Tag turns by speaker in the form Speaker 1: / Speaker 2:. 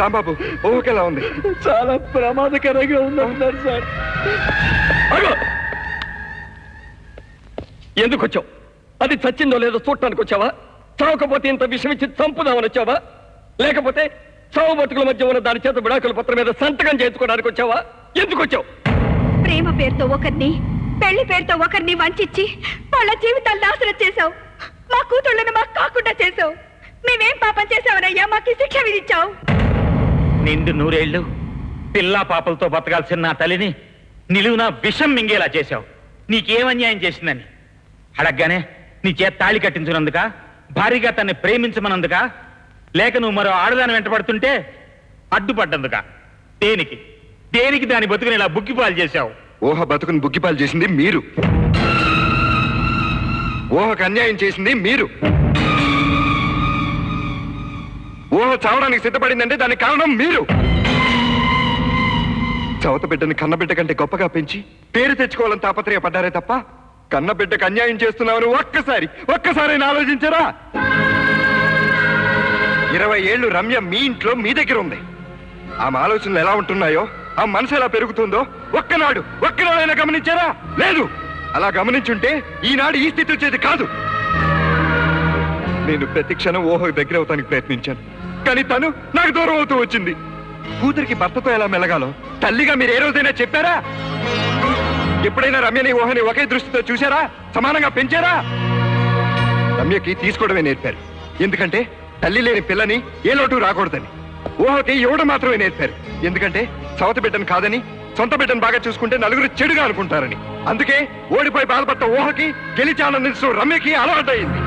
Speaker 1: రాంబాబు ఊహకెలా ఉంది?
Speaker 2: చాలా ప్రమాదకరంగా ఉందంటున్నారు సార్!
Speaker 3: ఎందుకు వచ్చావు అది చచ్చిందో లేదో చూడటానికి వచ్చావా చావకపోతే ఇంత విషయం ఇచ్చి చంపుదామని వచ్చావా? లేకపోతే చావు బతుకుల మధ్య ఉన్న దాని చేత విడాకుల పత్రం మీద సంతకం చేయించుకోవడానికి వచ్చావా? ఎందుకు వచ్చావు
Speaker 4: ప్రేమ పేరుతో ఒకరిని పెళ్ళి పేరుతో ఒకరిని వంచిచ్చి వాళ్ళ జీవితాలు నాశనం చేశావు. మా కూతుళ్ళను మాకు కాకుండా చేశావు. మేమేం పాపం చేశావనయ్యా మాకు శిక్ష విధించావు.
Speaker 5: నిండు నూరేళ్ళు పిల్లా పాపలతో బతకాల్సిన నా తల్లిని నిలువున విషం మింగేలా చేశావు. నీకేం అన్యాయం చేసిందని? అడగ్గానే నీ చేత తాళి కట్టించినందుక భారీగా తన్ని ప్రేమించమన్నందుక లేక నువ్వు మరో ఆడదాని వెంటబడుతుంటే అడ్డుపడ్డందుక. దేనికి? దేనికి దాని బతుకుని ఇలా బుక్కిపాలు చేశావు?
Speaker 1: ఊహ బతుకుని బుగ్గిపాలు చేసింది మీరు. ఊహకు అన్యాయం చేసింది మీరు. ఊహ చావడానికి సిద్ధపడిందంటే దానికి కారణం మీరు. చవత బిడ్డని కన్నబిడ్డ కంటే గొప్పగా పెంచి పేరు తెచ్చుకోవాలని తాపత్రయపడ్డారే తప్ప కన్నబిడ్డకు అన్యాయం చేస్తున్నామని ఒక్కసారి ఒక్కసారి ఆలోచించారా? ఇరవై ఏళ్ళు రమ్య మీ ఇంట్లో మీ దగ్గర ఉంది. ఆమె ఆలోచనలు ఎలా ఉంటున్నాయో ఆ మనసు ఎలా పెరుగుతుందో ఒక్కనాడు ఒక్కనాడైనా గమనించారా? లేదు. అలా గమనించుంటే ఈనాడు ఈ స్థితి వచ్చేది కాదు. నేను ప్రతి క్షణం ఓహో దగ్గర అవుతానికి ప్రయత్నించాను. కానీ తను నాకు దూరం అవుతూ వచ్చింది. కూతురికి భర్తతో ఎలా మెలగాలో తల్లిగా మీరు ఏ రోజైనా చెప్పారా? ఎప్పుడైనా రమ్యని ఊహని ఒకే దృష్టితో చూశారా? సమానంగా పెంచారా? రమ్యకి తీసుకోవడమే నేర్పారు. ఎందుకంటే తల్లి లేని పిల్లని ఏ లోటు రాకూడదని. ఊహకి ఇవ్వడం మాత్రమే నేర్పారు. ఎందుకంటే సవత బిడ్డను కాదని సొంత బిడ్డను బాగా చూసుకుంటే నలుగురు చెడుగా అనుకుంటారని. అందుకే ఓడిపోయి బాధపడ్డ ఊహకి గెలిచి ఆనందించడం రమ్యకి అలవాటైంది